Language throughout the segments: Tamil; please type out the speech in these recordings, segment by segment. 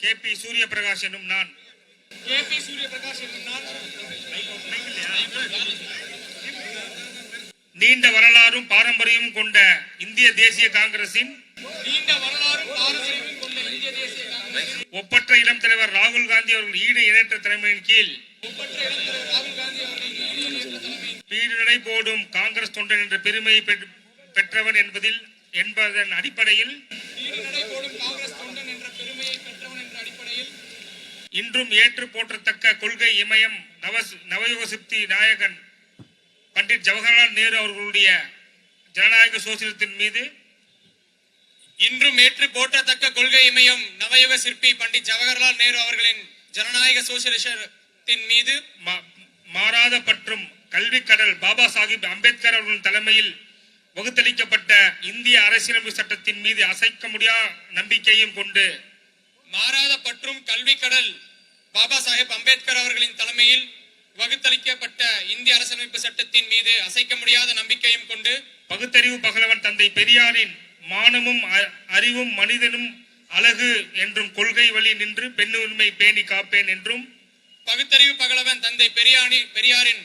கே பி சூரியபிரகாஷ் என்னும் நான். கே பி சூரியபிரகாஷ் என்னும் நான். நீண்ட வரலாறும் பாரம்பரியமும் கொண்ட இந்திய தேசிய காங்கிரசின் நீண்ட வரலாறும் பாரம்பரியமும் கொண்ட இந்திய தேசிய காங்கிரஸ் ஒப்பற்ற இளம் தலைவர் ராகுல் காந்தி அவர்கள் ஈடு இணையற்ற தலைமையின் கீழ். ஒப்பற்ற இளந்தலைவர் ராகுல் காந்தி அவர்களின் ஈடு இணையற்ற தலைமையில் வீடு நடை போடும் காங்கிரஸ் தொண்டன் என்ற பெருமையை பெற்று- பெற்றவன் என்பதில் என்பதன் அடிப்படையில் ஈடு நடை போடும் காங்கிரஸ் தொண்டன் என்ற பெருமையை பெற்றவன் என்ற அடிப்படையில் இன்றும் ஏற்று போற்றத்தக்க கொள்கை இமயம் நவ நவயுக சிப்தி நாயகன் பண்டிட் ஜவஹர்லால் நேரு அவர்களுடைய ஜனநாயக சோசியலிசத்தின் மீது இன்றும் ஏற்று போற்றத்தக்க கொள்கை இமயம் நவயுக சிற்பி பண்டிட் ஜவஹர்லால் நேரு அவர்களின் ஜனநாயக சோசியலிசத்தின் மீது மாறாத பற்றும் கல்வி கடல் பாபா சாஹிப் அம்பேத்கர் அவர்களின் தலைமையில் வகுத்தளிக்கப்பட்ட இந்திய அரசியலமைப்பு சட்டத்தின் மீது அசைக்க முடியா நம்பிக்கையும் கொண்டு மாறாத பற்றும் கல்வி கடல் பாபா சாஹேப் அம்பேத்கர் அவர்களின் தலைமையில் வகுத்தளிக்கப்பட்ட இந்திய அரசியலமைப்பு சட்டத்தின் மீது அசைக்க முடியாத நம்பிக்கையும் கொண்டு பகுத்தறிவு பகலவன் தந்தை பெரியாரின் மானமும் அறிவும் மனிதனும் அழகு என்றும் கொள்கை வழி நின்று பெண்ணுரிமை பேணி காப்பேன் என்றும் பகுத்தறிவு பகலவன் தந்தை பெரியாணி பெரியாரின்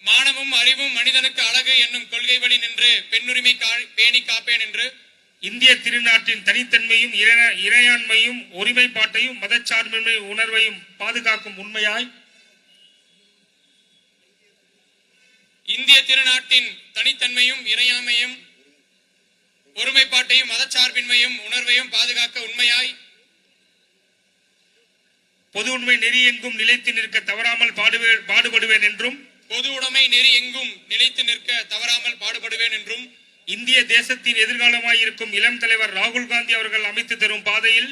மானமும் அறிவும் மனிதனுக்கு அழகு என்னும் கொள்கை வழி நின்று பெண்ணுரிமை பேணி காப்பேன் என்று இந்திய திருநாட்டின் தனித்தன்மையும் இறையாண்மையும் ஒருமைப்பாட்டையும் மதச்சார்பின்மை உணர்வையும் பாதுகாக்கும் உண்மையாய் இந்திய திருநாட்டின் தனித்தன்மையும் இறையாமையும் ஒருமைப்பாட்டையும் மதச்சார்பின்மையும் உணர்வையும் பாதுகாக்க உண்மையாய் பொது உண்மை நெறி எங்கும் நிலைத்து நிற்க தவறாமல் பாடுவே பாடுபடுவேன் என்றும் பொது உடைமை நெறி எங்கும் நிலைத்து நிற்க தவறாமல் பாடுபடுவேன் என்றும் இந்திய தேசத்தின் எதிர்காலமாய் இருக்கும் இளம் தலைவர் ராகுல் காந்தி அவர்கள் அமைத்து தரும் பாதையில்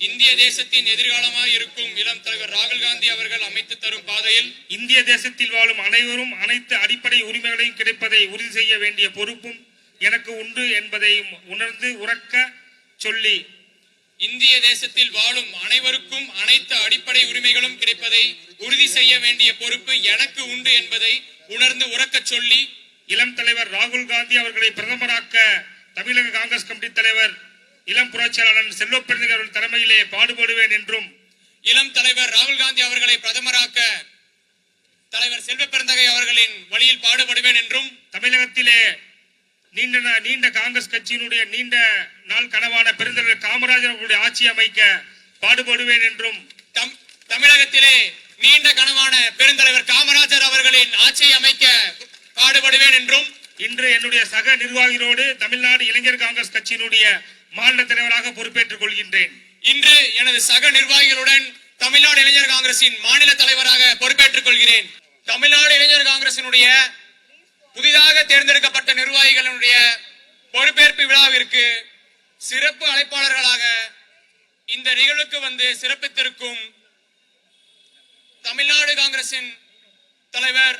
இந்திய தேசத்தின் எதிர்காலமாய் இருக்கும் இளம் தலைவர் ராகுல் காந்தி அவர்கள் அமைத்து தரும் பாதையில் இந்திய தேசத்தில் வாழும் அனைவரும் அனைத்து அடிப்படை உரிமைகளையும் கிடைப்பதை உறுதி செய்ய வேண்டிய பொறுப்பும் எனக்கு உண்டு என்பதையும் உணர்ந்து உறக்க சொல்லி இந்திய தேசத்தில் வாழும் அனைவருக்கும் அனைத்து அடிப்படை உரிமைகளும் கிடைப்பதை உறுதி செய்ய வேண்டிய பொறுப்பு எனக்கு உண்டு என்பதை உணர்ந்து உறக்கச் சொல்லி இளம் தலைவர் ராகுல் காந்தி அவர்களை பிரதமராக்க தமிழக காங்கிரஸ் கமிட்டி தலைவர் இளம் புரட்சியாளர் செல்வப்பெருந்தகை அவர்கள் தலைமையிலே பாடுபடுவேன் என்றும் இளம் தலைவர் ராகுல் காந்தி அவர்களை பிரதமராக்க தலைவர் செல்வ பெருந்தகை அவர்களின் வழியில் பாடுபடுவேன் என்றும் தமிழகத்திலே நீண்ட நீண்ட காங்கிரஸ் கட்சியினுடைய நீண்ட நாள் கனவான பெருந்தலைவர் காமராஜர் அவர்களுடைய ஆட்சி அமைக்க பாடுபடுவேன் என்றும் தம்- தமிழகத்திலே நீண்ட கனவான பெருந்தலைவர் காமராஜர் அவர்களின் ஆட்சியை அமைக்க பாடுபடுவேன் என்றும் இன்று என்னுடைய சக நிர்வாகிகளோடு தமிழ்நாடு இளைஞர் காங்கிரஸ் கட்சியினுடைய மாநில தலைவராக பொறுப்பேற்றுக் கொள்கின்றேன். இன்று எனது சக நிர்வாகிகளுடன் தமிழ்நாடு இளைஞர் காங்கிரசின் மாநில தலைவராக பொறுப்பேற்றுக் கொள்கிறேன். தமிழ்நாடு இளைஞர் காங்கிரசினுடைய புதிதாக தேர்ந்தெடுக்கப்பட்ட நிர்வாகிகளுடைய பொறுப்பேற்பு விழாவிற்கு சிறப்பு அழைப்பாளர்களாக இந்த நிகழ்வுக்கு வந்து சிறப்பித்திருக்கும் தமிழ்நாடு காங்கிரசின் தலைவர்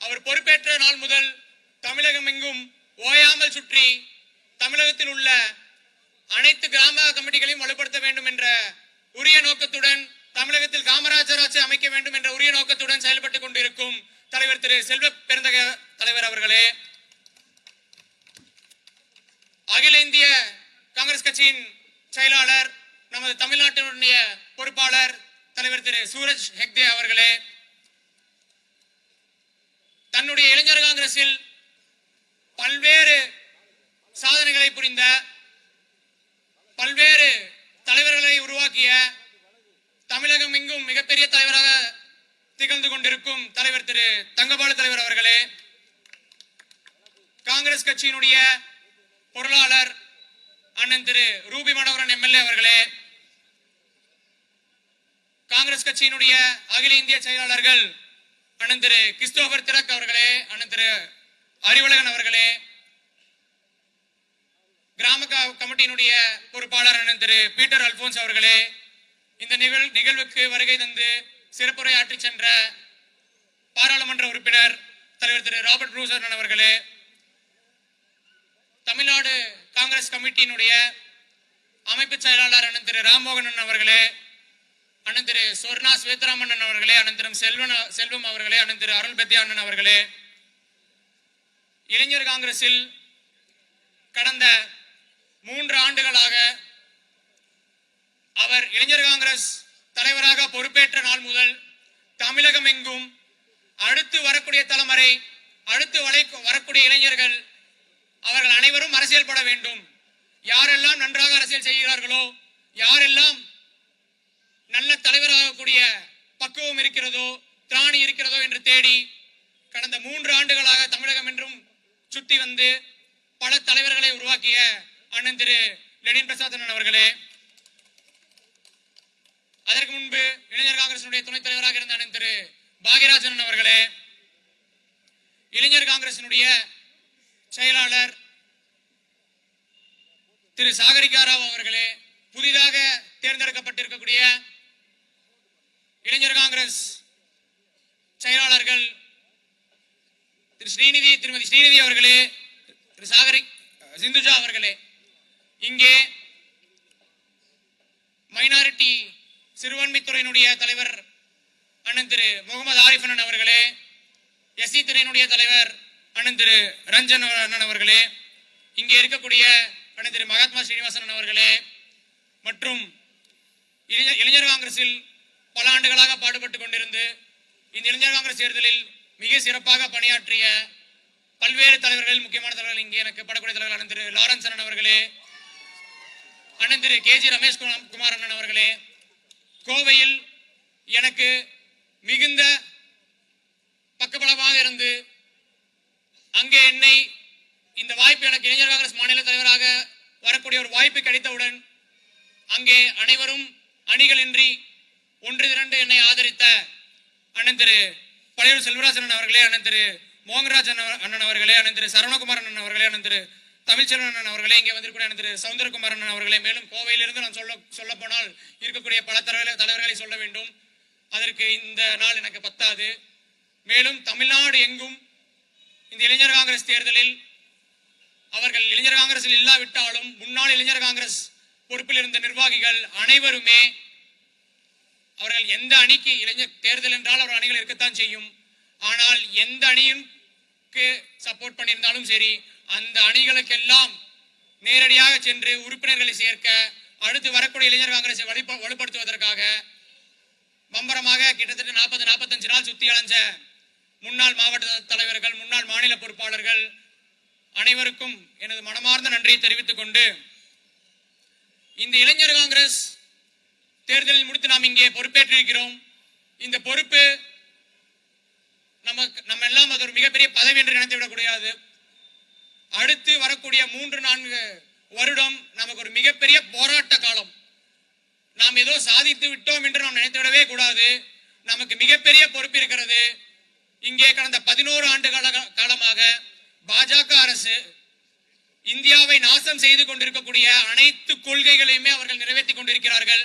அவர் பொறுப்பேற்ற நாள் முதல் தமிழகம் எங்கும் ஓயாமல் சுற்றி தமிழகத்தில் உள்ள அனைத்து கிராம கமிட்டிகளையும் வலுப்படுத்த வேண்டும் என்ற உரிய நோக்கத்துடன் தமிழகத்தில் காமராஜர் ஆட்சி அமைக்க வேண்டும் என்ற உரிய நோக்கத்துடன் செயல்பட்டுக் கொண்டிருக்கும் தலைவர் திரு செல்வ பெருந்தக தலைவர் அவர்களே அகில இந்திய காங்கிரஸ் கட்சியின் செயலாளர் நமது தமிழ்நாட்டினுடைய பொறுப்பாளர் தலைவர் திரு சூரஜ் ஹெக்தே அவர்களே தன்னுடைய இளைஞர் காங்கிரஸில் பல்வேறு சாதனைகளை புரிந்த பல்வேறு தலைவர்களை உருவாக்கிய தமிழகம் எங்கும் மிகப்பெரிய தலைவராக திகழ்ந்து கொண்டிருக்கும் தலைவர் திரு தங்கபாலு தலைவர் அவர்களே காங்கிரஸ் கட்சியினுடைய பொருளாளர் அண்ணன் திரு ரூபி மனோகரன் எம்எல்ஏ அவர்களே காங்கிரஸ் கட்சியினுடைய அகில இந்திய செயலாளர்கள் அண்ணன் திரு கிறிஸ்தோபர் திலக் அவர்களே அண்ணன் திரு அறிவழகன் அவர்களே கிராம க- கமிட்டியினுடைய பொறுப்பாளர் அண்ணன் திரு பீட்டர் அல்போன்ஸ் அவர்களே இந்த நிகழ் நிகழ்வுக்கு வருகை தந்து சிறப்புரை சென்ற பாராளுமன்ற உறுப்பினர் தலைவர் திரு ராபர்ட் ரூசர் அவர்களே தமிழ்நாடு காங்கிரஸ் கமிட்டியினுடைய அமைப்பு செயலாளர் அண்ணன் திரு ராம்மோகன் அவர்களே அண்ணன் திரு சொர்ணா ஸ்வேத்ராமன் அவர்களே அண்ணன் திரு செல்வன் செல்வம் அவர்களே அண்ணன் திரு அருள் பெத்தியா அண்ணன் அவர்களே. இளைஞர் காங்கிரஸில் கடந்த மூன்று ஆண்டுகளாக அவர் இளைஞர் காங்கிரஸ் தலைவராக பொறுப்பேற்ற நாள் முதல் தமிழகம் எங்கும் அடுத்து வரக்கூடிய தலைமுறை அடுத்து வளை- வரக்கூடிய இளைஞர்கள் அவர்கள் அனைவரும் அரசியல் பட வேண்டும். யாரெல்லாம் நன்றாக அரசியல் செய்கிறார்களோ யாரெல்லாம் தலைவராகக்கூடிய பக்குவம் இருக்கிறதோ திராணி இருக்கிறதோ என்று தேடி கடந்த மூன்று ஆண்டுகளாக தமிழகம் என்றும் சுத்தி வந்து பல தலைவர்களை உருவாக்கிய அண்ணன் திரு லெனின் பிரசாத் அண்ணன் அவர்களே. அதற்கு முன்பு இளைஞர் காங்கிரசினுடைய துணைத் தலைவராக இருந்த அண்ணன் திரு பாகியராஜன் அவர்களே. இளைஞர் காங்கிரசினுடைய செயலாளர் திரு சாகரிகாராவ் அவர்களே. புதிதாக தேர்ந்தெடுக்கப்பட்டிருக்கக்கூடிய இளைஞர் காங்கிரஸ் செயலாளர்கள் திரு ஸ்ரீநிதி திருமதி ஸ்ரீநிதி அவர்களே திரு சாகரி சிந்துஜா அவர்களே இங்கே மைனாரிட்டி சிறுபான்மைத்துறையினுடைய தலைவர் அண்ணன் திரு முகமது ஆரிஃப் அண்ணன் அவர்களே எஸ்சி துறையினுடைய தலைவர் அண்ணன் திரு ரஞ்சன் அண்ணன் அவர்களே இங்கே இருக்கக்கூடிய அண்ணன் திரு மகாத்மா ஸ்ரீனிவாசன் அவர்களே மற்றும் இளைஞர் இளைஞர் காங்கிரஸில் பல ஆண்டுகளாக பாடுபட்டு கொண்டிருந்து இந்த இளைஞர் காங்கிரஸ் தேர்தலில் மிக சிறப்பாக பணியாற்றிய பல்வேறு தலைவர்கள் முக்கியமான தலைவர்கள் இங்கே எனக்கு படக்கூடிய தலைவர் அண்ணன் திரு லாரன்ஸ் அண்ணன் அவர்களே அண்ணன் திரு கே ஜி ரமேஷ் குமார் குமார் அண்ணன் அவர்களே கோவையில் எனக்கு மிகுந்த பக்கபலமாக இருந்து அங்கே என்னை இந்த வாய்ப்பு எனக்கு இளைஞர் காங்கிரஸ் மாநில தலைவராக வரக்கூடிய ஒரு வாய்ப்பு கிடைத்தவுடன் அங்கே அனைவரும் அணிகளின்றி ஒன்று திரண்டு என்னை ஆதரித்த அண்ணன் திரு பழையூர் செல்வராஜ் அவர்களே அண்ணன் திரு மோகன்ராஜ் அண்ணன் அவர்களே அண்ணன் திரு சரவணகுமார் அண்ணன் அவர்களே அண்ணன் திரு தமிழ்ச்செல்வன் அண்ணன் அவர்களே இங்கே வந்திருக்கூடிய அண்ணன் திரு சவுந்தரகுமார் அண்ணன் அவர்களே மேலும் கோவையிலிருந்து நான் சொல்ல சொல்ல போனால் இருக்கக்கூடிய பல தலைவர்கள் தலைவர்களை சொல்ல வேண்டும். அதற்கு இந்த நாள் எனக்கு பத்தாது. மேலும் தமிழ்நாடு எங்கும் இந்த இளைஞர் காங்கிரஸ் தேர்தலில் அவர்கள் இளைஞர் காங்கிரஸில் இல்லாவிட்டாலும் முன்னாள் இளைஞர் காங்கிரஸ் பொறுப்பில் இருந்த நிர்வாகிகள் அனைவருமே அவர்கள் எந்த அணிக்கு இளைஞர் தேர்தல் என்றால் அவர் அணிகள் இருக்கத்தான் செய்யும். ஆனால் எந்த அணியுக்கு சப்போர்ட் பண்ணியிருந்தாலும் சரி அந்த அணிகளுக்கெல்லாம் நேரடியாக சென்று உறுப்பினர்களை சேர்க்க அடுத்து வரக்கூடிய இளைஞர் காங்கிரஸை வலுப்ப- வலுப்படுத்துவதற்காக பம்பரமாக கிட்டத்தட்ட நாற்பது நாற்பத்தஞ்சு நாள் சுத்தி அலைஞ்ச முன்னாள் மாவட்ட தலைவர்கள் முன்னாள் மாநில பொறுப்பாளர்கள் அனைவருக்கும் எனது மனமார்ந்த நன்றியை தெரிவித்துக் கொண்டு இந்த இளைஞர் காங்கிரஸ் தேர்தலில் முடித்து நாம் இங்கே பொறுப்பேற்றிருக்கிறோம். இந்த பொறுப்பு நமக்கு நம்ம எல்லாம் அது ஒரு மிகப்பெரிய பதவி என்று நினைத்து விடக்கூடாது அடுத்து வரக்கூடிய மூன்று நான்கு வருடம் நமக்கு ஒரு மிகப்பெரிய போராட்ட காலம். நாம் ஏதோ சாதித்து விட்டோம் என்று நாம் நினைத்துவிடவே கூடாது. நமக்கு மிகப்பெரிய பொறுப்பு இருக்கிறது. இங்கே கடந்த பதினோரு ஆண்டு கால காலமாக பாஜக அரசு இந்தியாவை நாசம் செய்து கொண்டிருக்கக்கூடிய அனைத்து கொள்கைகளையுமே அவர்கள் நிறைவேற்றி கொண்டிருக்கிறார்கள்.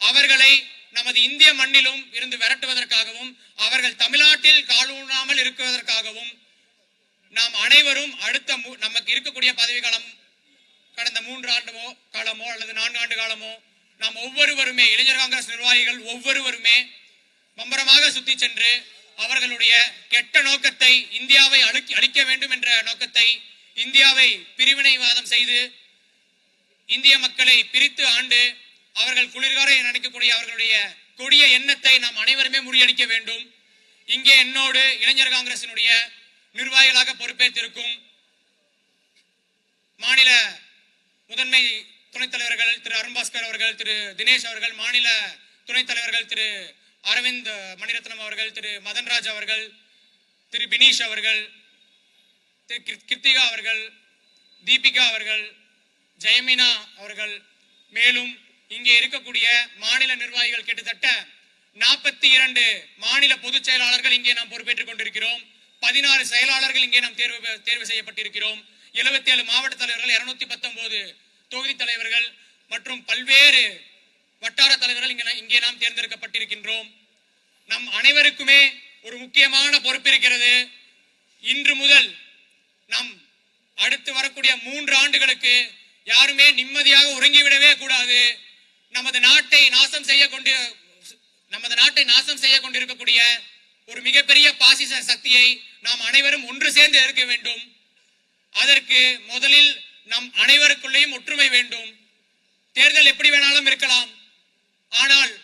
அவர்களை நமது இந்திய மண்ணிலும் இருந்து விரட்டுவதற்காகவும் அவர்கள் தமிழ்நாட்டில் காலூடாமல் இருக்குவதற்காகவும் நாம் அனைவரும் அடுத்த நமக்கு இருக்கக்கூடிய பதவி காலம் கடந்த மூன்று ஆண்டுமோ காலமோ அல்லது நான்கு ஆண்டு காலமோ நாம் ஒவ்வொருவருமே இளைஞர் காங்கிரஸ் நிர்வாகிகள் ஒவ்வொருவருமே மம்பரமாக சுத்தி சென்று அவர்களுடைய கெட்ட நோக்கத்தை இந்தியாவை அழுக்கி அழிக்க வேண்டும் என்ற நோக்கத்தை இந்தியாவை பிரிவினைவாதம் செய்து இந்திய மக்களை பிரித்து ஆண்டு அவர்கள் குளிர்கார நினைக்கக்கூடிய அவர்களுடைய கொடிய எண்ணத்தை நாம் அனைவருமே முறியடிக்க வேண்டும். இங்கே என்னோடு இளைஞர் காங்கிரசினுடைய நிர்வாகிகளாக பொறுப்பேற்றிருக்கும் மாநில முதன்மை துணைத் தலைவர்கள் திரு அருண்பாஸ்கர் அவர்கள் திரு தினேஷ் அவர்கள் மாநில துணைத் தலைவர்கள் திரு அரவிந்த் மணிரத்னம் அவர்கள் திரு மதன்ராஜ் அவர்கள் திரு பினீஷ் அவர்கள் திரு கிருத்திகா அவர்கள் தீபிகா அவர்கள் ஜெயமீனா அவர்கள் மேலும் இங்கே இருக்கக்கூடிய மாநில நிர்வாகிகள் கிட்டத்தட்ட நாற்பத்தி இரண்டு மாநில பொதுச் செயலாளர்கள் இங்கே நாம் பொறுப்பேற்றுக் கொண்டிருக்கிறோம். பதினாறு செயலாளர்கள் இங்கே நாம் தேர்வு தேர்வு செய்யப்பட்டிருக்கிறோம். 77 ஏழு மாவட்ட தலைவர்கள் இருநூத்தி பத்தொன்பது தொகுதி தலைவர்கள் மற்றும் பல்வேறு வட்டார தலைவர்கள் இங்கே இங்கே நாம் தேர்ந்தெடுக்கப்பட்டிருக்கின்றோம். நம் அனைவருக்குமே ஒரு முக்கியமான பொறுப்பு இருக்கிறது. இன்று முதல் நம் அடுத்து வரக்கூடிய மூன்று ஆண்டுகளுக்கு யாருமே நிம்மதியாக உறங்கிவிடவே கூடாது. நமது நாட்டை நாசம் செய்ய கொண்டு நமது நாட்டை நாசம் செய்ய கொண்டிருக்கக்கூடிய ஒரு மிகப்பெரிய பாசிச சக்தியை நாம் அனைவரும் ஒன்று சேர்ந்து எதிர்க்க வேண்டும். அதற்கு முதலில் நம் அனைவருக்குள்ளேயும் ஒற்றுமை வேண்டும். தேர்தல் எப்படி வேணாலும் இருக்கலாம். ஆனால்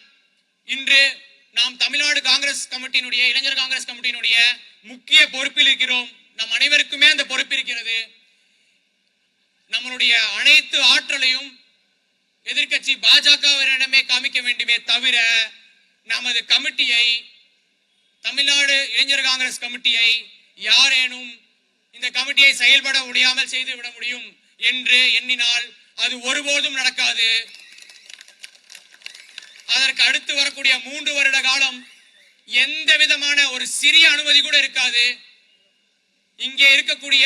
இன்று நாம் தமிழ்நாடு காங்கிரஸ் கமிட்டியினுடைய இளைஞர் காங்கிரஸ் கமிட்டியினுடைய முக்கிய பொறுப்பில் இருக்கிறோம். நம் அனைவருக்குமே அந்த பொறுப்பு இருக்கிறது. நம்மளுடைய அனைத்து ஆற்றலையும் எதிர்க்கட்சி பாஜகவரிடமே காமிக்க வேண்டுமே தவிர நமது கமிட்டியை தமிழ்நாடு இளைஞர் காங்கிரஸ் கமிட்டியை யாரேனும் இந்த கமிட்டியை செயல்பட முடியாமல் செய்து விட முடியும் என்று எண்ணினால் அது ஒருபோதும் நடக்காது. அதற்கு அடுத்து வரக்கூடிய மூன்று வருட காலம் எந்த விதமான ஒரு சிறிய அனுமதி கூட இருக்காது. இங்கே இருக்கக்கூடிய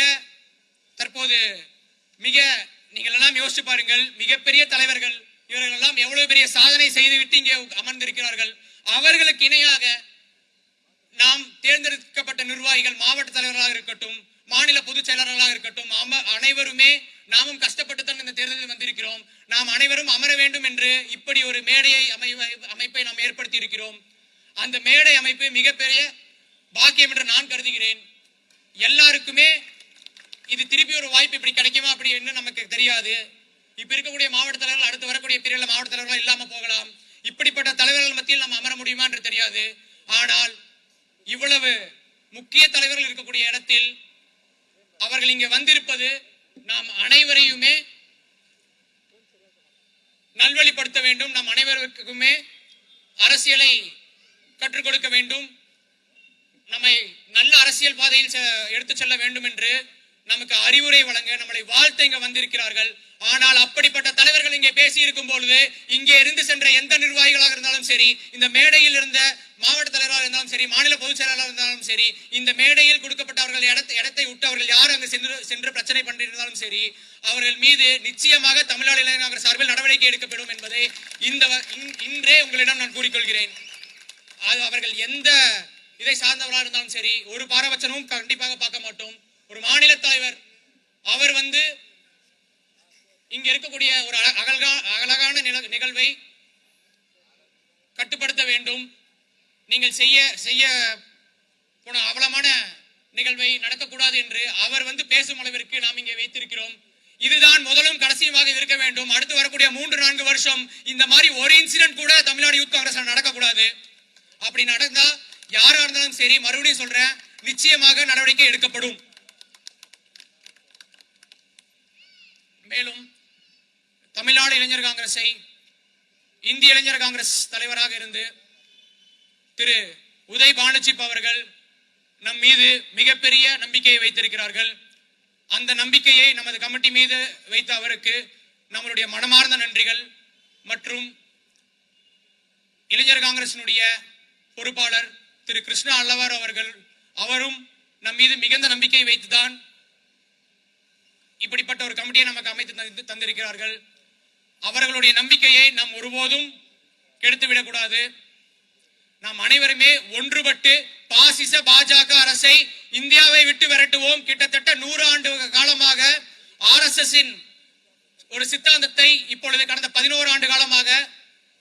தற்போது மிக நீங்கள் எல்லாம் யோசிச்சு பாருங்கள் மிகப்பெரிய தலைவர்கள் இவர்கள் எல்லாம் எவ்வளவு பெரிய சாதனை செய்துவிட்டு இங்கே அமர்ந்திருக்கிறார்கள். அவர்களுக்கு இணையாக நாம் தேர்ந்தெடுக்கப்பட்ட நிர்வாகிகள் மாவட்ட தலைவர்களாக இருக்கட்டும் மாநில பொதுச் செயலாளர்களாக இருக்கட்டும் அம- அனைவருமே நாமும் கஷ்டப்பட்டு தான் இந்த தேர்தலில் வந்திருக்கிறோம். நாம் அனைவரும் அமர வேண்டும் என்று இப்படி ஒரு மேடையை அமை அமைப்பை நாம் ஏற்படுத்தி இருக்கிறோம். அந்த மேடை அமைப்பு மிகப்பெரிய பாக்கியம் என்று நான் கருதுகிறேன். எல்லாருக்குமே இது திருப்பி ஒரு வாய்ப்பு இப்படி கிடைக்குமா அப்படி என்ன நமக்கு தெரியாது. இப்ப இருக்கக்கூடிய மாவட்ட தலைவர்கள் அடுத்து வரக்கூடிய பிரிவில் மாவட்ட தலைவர்கள் இல்லாம போகலாம். இப்படிப்பட்ட தலைவர்கள் மத்தியில் நம்ம அமர முடியுமா என்று தெரியாது. ஆனால் இவ்வளவு முக்கிய தலைவர்கள் இருக்கக்கூடிய இடத்தில் அவர்கள் இங்கே வந்திருப்பது நாம் அனைவரையுமே நல்வழிப்படுத்த வேண்டும். நாம் அனைவருக்குமே அரசியலை கற்றுக் கொடுக்க வேண்டும். நம்மை நல்ல அரசியல் பாதையில் செ- எடுத்துச் செல்ல வேண்டும் என்று நமக்கு அறிவுரை வழங்க நம்மளை வாழ்த்த இங்க வந்திருக்கிறார்கள். ஆனால் அப்படிப்பட்ட தலைவர்கள் இங்கே பேசி இருக்கும் பொழுது இங்கே இருந்து சென்ற எந்த நிர்வாகிகளாக இருந்தாலும் சரி இந்த மேடையில் இருந்த மாவட்ட தலைவராக இருந்தாலும் சரி மாநில பொதுச் செயலாளராக இருந்தாலும் சரி இந்த மேடையில் கொடுக்கப்பட்டவர்கள் இடத்தை இடத்தை விட்டு அவர்கள் யார் அங்கு சென்று சென்று பிரச்சனை பண்ணியிருந்தாலும் சரி அவர்கள் மீது நிச்சயமாக தமிழ்நாடு இளைஞர் சார்பில் நடவடிக்கை எடுக்கப்படும் என்பதை இந்த வ- இன்றே உங்களிடம் நான் கூறிக்கொள்கிறேன். அது அவர்கள் எந்த இதை சார்ந்தவராக இருந்தாலும் சரி ஒரு பாரபட்சமும் கண்டிப்பாக பார்க்க மாட்டோம். ஒரு மாநில தலைவர் அவர் வந்து இங்க இருக்கக்கூடிய ஒரு அகல்கா அழகான நில- நிகழ்வை கட்டுப்படுத்த வேண்டும். நீங்கள் செய்ய செய்ய போன அவலமான நிகழ்வை நடக்கக்கூடாது என்று அவர் வந்து பேசும் அளவிற்கு நாம் இங்கே வைத்திருக்கிறோம். இதுதான் முதலும் கடைசியுமாக இருக்க வேண்டும். அடுத்து வரக்கூடிய மூன்று நான்கு வருஷம் இந்த மாதிரி ஒரு இன்சிடென்ட் கூட தமிழ்நாடு யூத் காங்கிரஸ் நடக்கக்கூடாது. அப்படி நடந்தா யாரா இருந்தாலும் சரி மறுபடியும் சொல்றேன் நிச்சயமாக நடவடிக்கை எடுக்கப்படும். மேலும் தமிழ்நாடு இளைஞர் காங்கிரஸை இந்திய இளைஞர் காங்கிரஸ் தலைவராக இருந்து திரு உதய் பானர்ஜிப் அவர்கள் நம் மீது மிகப்பெரிய நம்பிக்கையை வைத்திருக்கிறார்கள். அந்த நம்பிக்கையை நமது கமிட்டி மீது வைத்த அவருக்கு நம்மளுடைய மனமார்ந்த நன்றிகள் மற்றும் இளைஞர் காங்கிரசினுடைய பொறுப்பாளர் திரு கிருஷ்ணா அல்லவார் அவர்கள் அவரும் நம் மீது மிகுந்த நம்பிக்கை வைத்துதான் இப்படிப்பட்ட ஒரு கமிட்டியை நமக்கு அமைத்து தந்து- தந்திருக்கிறார்கள். அவர்களுடைய நம்பிக்கையை நாம் ஒருபோதும் கெடுத்துவிடக்கூடாது. நாம் அனைவருமே ஒன்றுபட்டு பாசிச பாஜக அரசை இந்தியாவை விட்டு விரட்டுவோம். கிட்டத்தட்ட நூறு ஆண்டு காலமாக ஆர்எஸ்எஸ் ஒரு சித்தாந்தத்தை இப்பொழுது கடந்த பதினோரு ஆண்டு காலமாக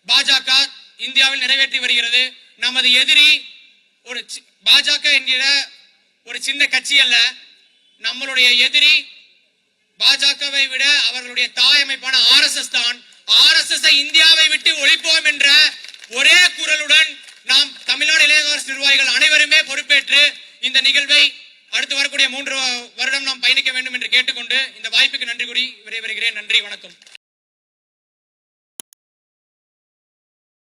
பாஜக இந்தியாவில் நிறைவேற்றி வருகிறது. நமது எதிரி ஒரு பாஜக என்கிற ஒரு சின்ன கட்சி அல்ல. நம்மளுடைய எதிரி பாஜகவை விட அவர்களுடைய தாய் அமைப்பான ஆர்எஸ்எஸ் தான். ஆர் எஸ் எஸ் இந்தியாவை விட்டு ஒழிப்போம் என்ற ஒரே குரலுடன் நாம் தமிழ்நாடு இளைஞர் நிர்வாகிகள் அனைவருமே பொறுப்பேற்று இந்த நிகழ்வை அடுத்து வரக்கூடிய மூன்று வருடம் நாம் பயணிக்க வேண்டும் என்று கேட்டுக்கொண்டு இந்த வாய்ப்புக்கு நன்றி கூறி விரைவருகிறேன் நன்றி வணக்கம்.